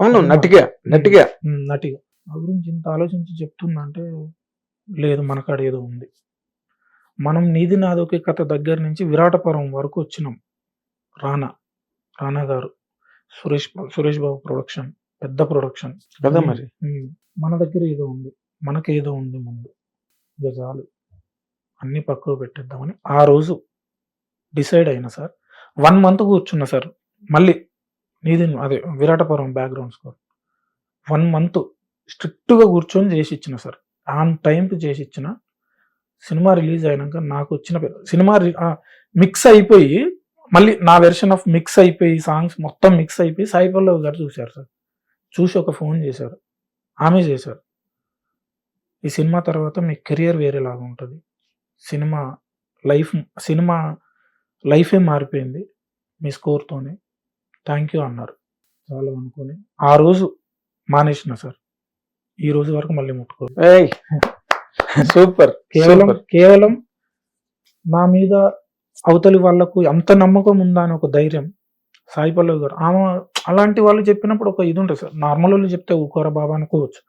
అవును నటిగా నటిగా. నటిగా. ఆ గురించి ఇంత ఆలోచించి చెప్తున్నా అంటే లేదు మనకాడ ఏదో ఉంది. మనం నీది నాదొకే కథ దగ్గర నుంచి విరాటపురం వరకు వచ్చినాం. రానా రానా గారు. సురేష్ సురేష్ బాబు ప్రొడక్షన్ పెద్ద ప్రొడక్షన్. కదా మరి? మన దగ్గర ఏదో ఉంది. మనకేదో ఉంది ముందు. ఇక చాలు. అన్ని పక్కకు పెట్టేద్దామని ఆ రోజు డిసైడ్ అయినా సార్. వన్ మంత్ కూర్చున్నా సార్. మళ్ళీ నీది అదే Viratapuram background score one month స్ట్రిక్ట్గా కూర్చొని చేసి ఇచ్చిన సార్. ఆన్ టైంకి చేసి ఇచ్చిన సినిమా రిలీజ్ అయినాక నాకు వచ్చిన సినిమా మిక్స్ అయిపోయి మళ్ళీ నా వెర్షన్ ఆఫ్ మిక్స్ అయిపోయి సాంగ్స్ మొత్తం మిక్స్ అయిపోయి సాయి పల్లవి గారు చూశారు సార్. చూసి ఒక ఫోన్ చేశారు. ఆమె చేశారు. ఈ సినిమా తర్వాత మీ కెరియర్ వేరేలాగా ఉంటుంది. సినిమా లైఫ్ సినిమా లైఫే మారిపోయింది మీ స్కోర్తోనే థ్యాంక్ యూ అన్నారు. చాలా అనుకొని ఆ రోజు మానేసిన సార్. ఈ రోజు వరకు మళ్ళీ ముట్టుకో సూపర్ కేవలం కేవలం నా మీద అవతలి వాళ్ళకు అంత నమ్మకం ఉందా అని ఒక ధైర్యం సాయి పల్లవి గారు. ఆమె అలాంటి వాళ్ళు చెప్పినప్పుడు ఒక ఇది ఉంటుంది సార్. నార్మల్ వాళ్ళు చెప్తే ఊకోరా బాబా అనుకోవచ్చు.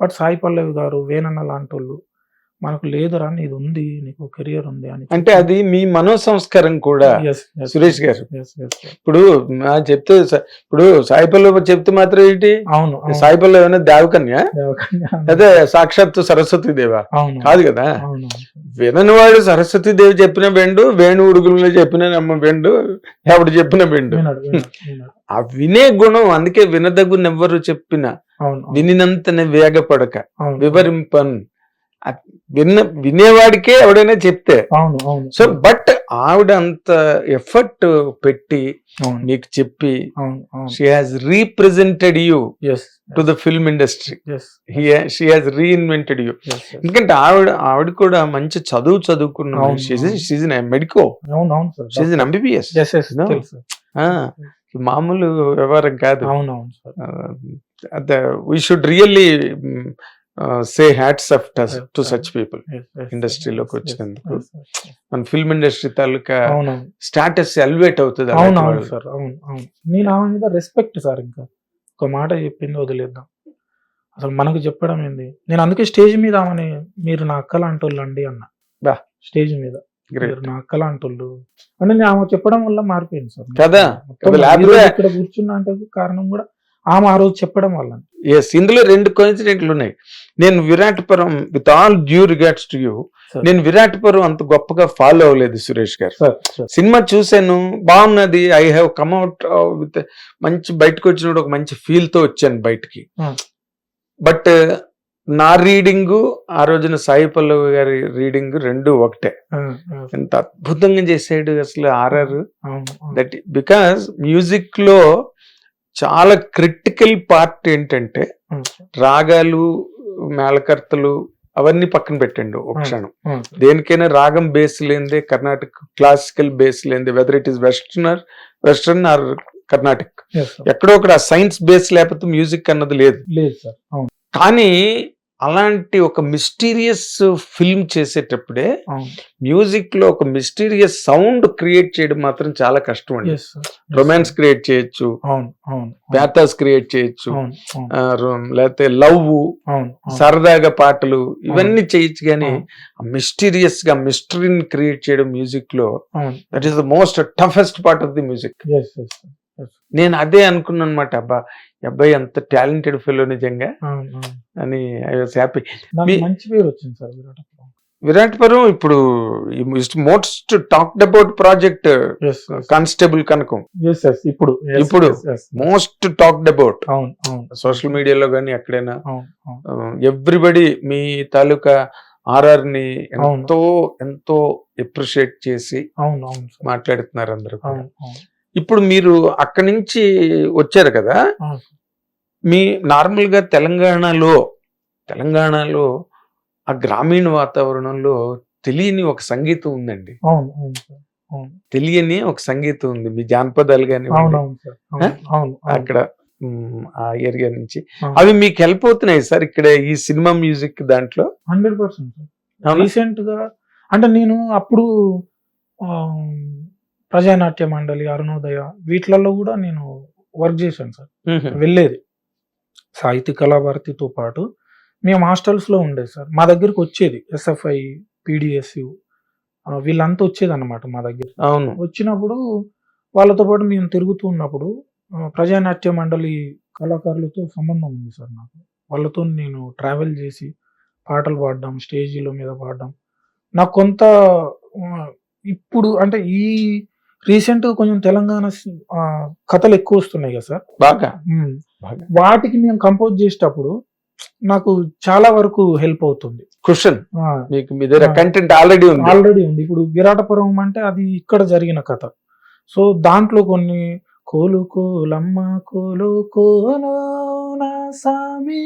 బట్ సాయి పల్లవి గారు వేనన్న లాంటి వాళ్ళు మనకు లేదురా ఇది ఉంది నీకు కెరియర్ ఉంది అని అంటే అది మీ మనో సంస్కారం కూడా Yes, yes, సురేష్ గారు. yes, yes, yes. ఇప్పుడు చెప్తే ఇప్పుడు సాయిపల్లి చెప్తే మాత్రం ఏంటి? అవును. సాయిపల్లి ఏమైనా దేవకన్య. అదే సాక్షాత్ సరస్వతి దేవ? కాదు కదా? అవును వినని వాడు సరస్వతి దేవి చెప్పిన బెండు వేణు ఉడుగులలో చెప్పిన నమ్మ బెండు ఎవడు చెప్పిన విన్నాడు ఆ వినే గుణం అందుకే వినదగునెవ్వరు చెప్పిన వినినంతనే వేగపడక వివరింపన్. విన్న వినేవాడికే ఎవడైనా చెప్తే. సో బట్ ఆవిడ అంత ఎఫర్ట్ పెట్టి నీకు చెప్పి she has represented you to the film industry she has reinvented you ఎందుకంటే ఆవిడ ఆవిడ కూడా మంచి చదువు చదువుకున్న మెడికో ఎంబీబీఎస్ మామూలు వ్యవహారం కాదు. అవును అవును సార్ అదే we should really say hats off to such people ఇండస్ట్రీలోకి వచ్చినందుకు. మన ఫిల్మ్ ఇండస్ట్రీ తాలూకా స్టాటస్ ఎలివేట్ అవుతుంది అవును అలాంటి అవును వాళ్ళు. సార్ అవును అవును. నేను ఆమె మీద రెస్పెక్ట్ సార్ ఇంకా. ఒక మాట చెప్పింది వదిలేద్దాం. అసలు మనకు చెప్పడం ఏంది? నేను అందుకే స్టేజ్ మీద ఆమెని మీరు నా అక్క లాంటి వాళ్ళు అండి అన్న. బా. స్టేజ్ మీద. మీరు నా అక్క లాంటి వాళ్ళు అంటే నేను ఆమె చెప్పడం వల్ల మారిపోయింది సార్. కదా? ఇక్కడ కూర్చున్నా అంటే కారణం కూడా ఆమె ఆ రోజు చెప్పడం వల్ల. ఎస్ ఇందులో రెండు కోయిన్సిడెంట్లు ఉన్నాయి. నేను Viratpuram with all due regards to you. నేను విరాట్పురం అంత గొప్పగా ఫాలో అవ్వలేదు సురేష్ గారు. సినిమా చూశాను బాగున్నది. ఐ హ్యావ్ కమ్అట్ విత్ మంచి బయటకు వచ్చినప్పుడు ఒక మంచి ఫీల్తో వచ్చాను బయటికి. Hmm. బట్ నా రీడింగ్ ఆ రోజున సాయి పల్లవి గారి రీడింగ్ రెండు ఒకటే. ఎంత అద్భుతంగా చేసాడు అసలు ఆర్ఆర్. దట్ బికాస్ మ్యూజిక్లో చాలా క్రిటికల్ పార్ట్ ఏంటంటే. రాగాలు మేళకర్తలు అవన్నీ పక్కన పెట్టండి ఒక. క్షణం. దేనికైనా రాగం బేస్ లేనిదే కర్ణాటక క్లాసికల్ బేస్ లేనిదే whether it is western western or Karnataka. ఎక్కడో ఒకటి ఆ సైన్స్ బేస్ లేకపోతే మ్యూజిక్ అన్నది లేదు కానీ అలాంటి ఒక మిస్టీరియస్ ఫిల్మ్ చేసేటప్పుడే మ్యూజిక్లో ఒక మిస్టీరియస్ సౌండ్ క్రియేట్ చేయడం మాత్రం చాలా కష్టం అండి రొమాన్స్ క్రియేట్ చేయొచ్చు. ప్యాథాస్ క్రియేట్ చేయొచ్చు. లేకపోతే లవ్. సరదాగా పాటలు ఇవన్నీ చేయొచ్చు కానీ. మిస్టీరియస్గా మిస్టరీని క్రియేట్ చేయడం మ్యూజిక్లో that is the most toughest part of the music. నేను అదే అనుకున్నాను అనమాట అబ్బా అబ్బాయి అంత టాలెంటెడ్ ఫెలో నిజంగా. అని ఐ వాస్ హ్యాపీ మంచి పేరు వచ్చింది సార్ విరాట్ పరం ఇప్పుడు most talked about project constable Kanakam. ఇప్పుడు. ఇప్పుడు. మోస్ట్ టాక్డ్ అబౌట్ అవును అవును. సోషల్ మీడియాలో కానీ ఎక్కడైనా. ఎవ్రీబడి మీ తాలూకా ఆర్ఆర్ని. ఎంతో ఎంతో ఎప్రిషియేట్ చేసి మాట్లాడుతున్నారు అందరూ ఇప్పుడు మీరు అక్కడి నుంచి వచ్చారు కదా. మీ నార్మల్గా తెలంగాణలో తెలంగాణలో ఆ గ్రామీణ వాతావరణంలో తెలియని ఒక సంగీతం ఉందండి. తెలియని ఒక సంగీతం ఉంది. మీ జానపదాలు కానీ అక్కడ ఆ ఏరియా నుంచి. అవి మీకు హెల్ప్ అవుతున్నాయి సార్ ఇక్కడ ఈ సినిమా మ్యూజిక్ దాంట్లో? Hundred percent? రీసెంట్గా అంటే నేను అప్పుడు ప్రజానాట్య మండలి అరుణోదయ వీటిలలో కూడా నేను వర్క్ చేశాను సార్. వెళ్ళేది. సాహితీ కళాభారతితో పాటు మేము హాస్టల్స్లో ఉండేది సార్. మా దగ్గరికి వచ్చేది ఎస్ఎఫ్ఐ పీడిఎస్యు వీళ్ళంతా వచ్చేది అనమాట మా దగ్గర అవును. వచ్చినప్పుడు వాళ్ళతో పాటు మేము తిరుగుతూ ఉన్నప్పుడు ప్రజానాట్య మండలి కళాకారులతో సంబంధం ఉంది సార్ నాకు. వాళ్ళతో నేను ట్రావెల్ చేసి పాటలు పాడడం స్టేజీల మీద పాడడం. నాకు కొంత ఇప్పుడు అంటే ఈ రీసెంట్ కొంచెం తెలంగాణ కథలు ఎక్కువ వస్తున్నాయి కదా సార్. బాగా. వాటికి మేము కంపోజ్ చేసేటప్పుడు నాకు చాలా వరకు హెల్ప్ అవుతుంది. క్వశ్చన్ మీకు మీ దగ్గర. కంటెంట్ ఆల్రెడీ ఉంది. ఆల్రెడీ ఉంది. ఇప్పుడు విరాటపురం అంటే అది ఇక్కడ జరిగిన కథ. సో దాంట్లో కొన్ని కోలు కోలమ్మ కోలు కోలో నా సామి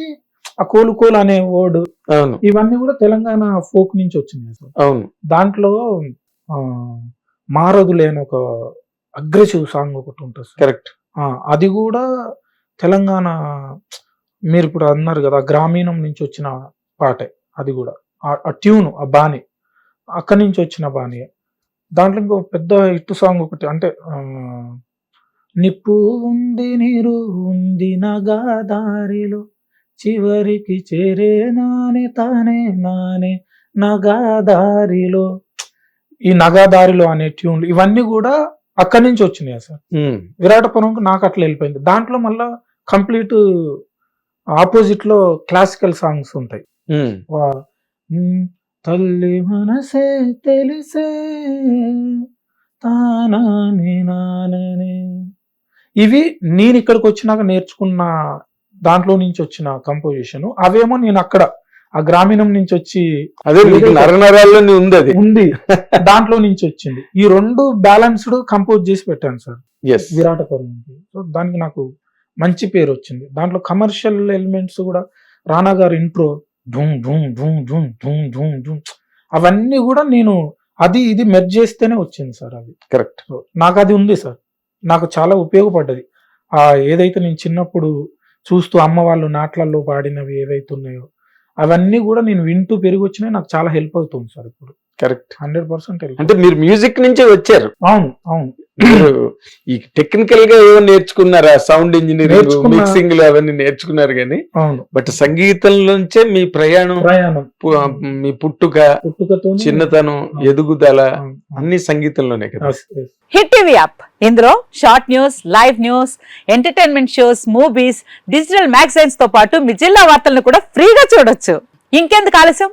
ఆ కోలు కోలు అనే వర్డ్ అవును. ఇవన్నీ కూడా తెలంగాణ ఫోక్ నుంచి వచ్చినాయి సార్. అవును. దాంట్లో ఆ, మారదులే అని ఒక అగ్రెసివ్ సాంగ్ ఒకటి ఉంటుంది సార్. కరెక్ట్. అది కూడా తెలంగాణ మీరు ఇప్పుడు అన్నారు కదా గ్రామీణం నుంచి వచ్చిన పాటే అది కూడా. ఆ- ట్యూన్ ఆ బాణి అక్కడి నుంచి వచ్చిన బాణి. దాంట్లో ఇంకో పెద్ద హిట్ సాంగ్ ఒకటి అంటే నిప్పు ఉంది నీరు ఉంది నగా దారిలో చివరికి చేరే నానే తానే నానే నగా దారిలో ఈ నగా దారిలో అనే ట్యూన్లు ఇవన్నీ కూడా అక్కడి నుంచి వచ్చినాయి సార్? విరాటపురంకు నాకు అట్లా వెళ్ళిపోయింది. దాంట్లో మళ్ళా కంప్లీట్ ఆపోజిట్లో క్లాసికల్ సాంగ్స్ ఉంటాయి. తల్లి మనసే తెలిసే తానాని నాననే ఇవి నేను ఇక్కడికి వచ్చినాక నేర్చుకున్న దాంట్లో నుంచి వచ్చిన కంపోజిషన్ అవేమో నేను అక్కడ ఆ గ్రామీణం నుంచి వచ్చి అదే నరనరాల్లోనే ఉంది అది. ఉంది దాంట్లో నుంచి వచ్చింది. ఈ రెండు బ్యాలెన్స్డ్ కంపోజ్ చేసి పెట్టాను సార్. ఎస్ విరాటపురం సో దానికి నాకు మంచి పేరు వచ్చింది. దాంట్లో కమర్షియల్ ఎలిమెంట్స్ కూడా రానా గారి ఇంట్రో ధూమ్ ధూమ్ ధూమ్ ధూమ్ ధూమ్ ధూమ్ ధూమ్ అవన్నీ కూడా నేను అది ఇది మెర్జ్ చేస్తేనే వచ్చింది సార్ అది. కరెక్ట్ నాకు అది ఉంది సార్. నాకు చాలా ఉపయోగపడ్డది. ఆ ఏదైతే నేను చిన్నప్పుడు చూస్తూ అమ్మ వాళ్ళు నాట్లల్లో పాడినవి ఏవైతే ఉన్నాయో అవన్నీ కూడా నేను వింటూ పెరిగి వచ్చినాయి నాకు చాలా హెల్ప్ అవుతుంది సార్ ఇప్పుడు. కరెక్ట్. హండ్రెడ్ పర్సెంట్ అంటే మీరు మ్యూజిక్ నుంచే వచ్చారు. అవును అవును. ఈ టెక్నికల్గా ఏమో నేర్చుకున్నారా? Sound engineering. మిక్సింగ్ అవన్నీ నేర్చుకున్నారు కానీ. బట్ సంగీతం నుంచే మీ ప్రయాణం మీ పుట్టుక పుట్టుకతో చిన్నతనం ఎదుగుదల అన్ని సంగీతంలోనే కదా. హిట్ టీవీ యాప్ ఇందులో short news live news entertainment shows movies digital మ్యాగజైన్స్తో పాటు మీ జిల్లా వార్తలను కూడా ఫ్రీగా చూడొచ్చు. ఇంకెందుకు ఆలస్యం?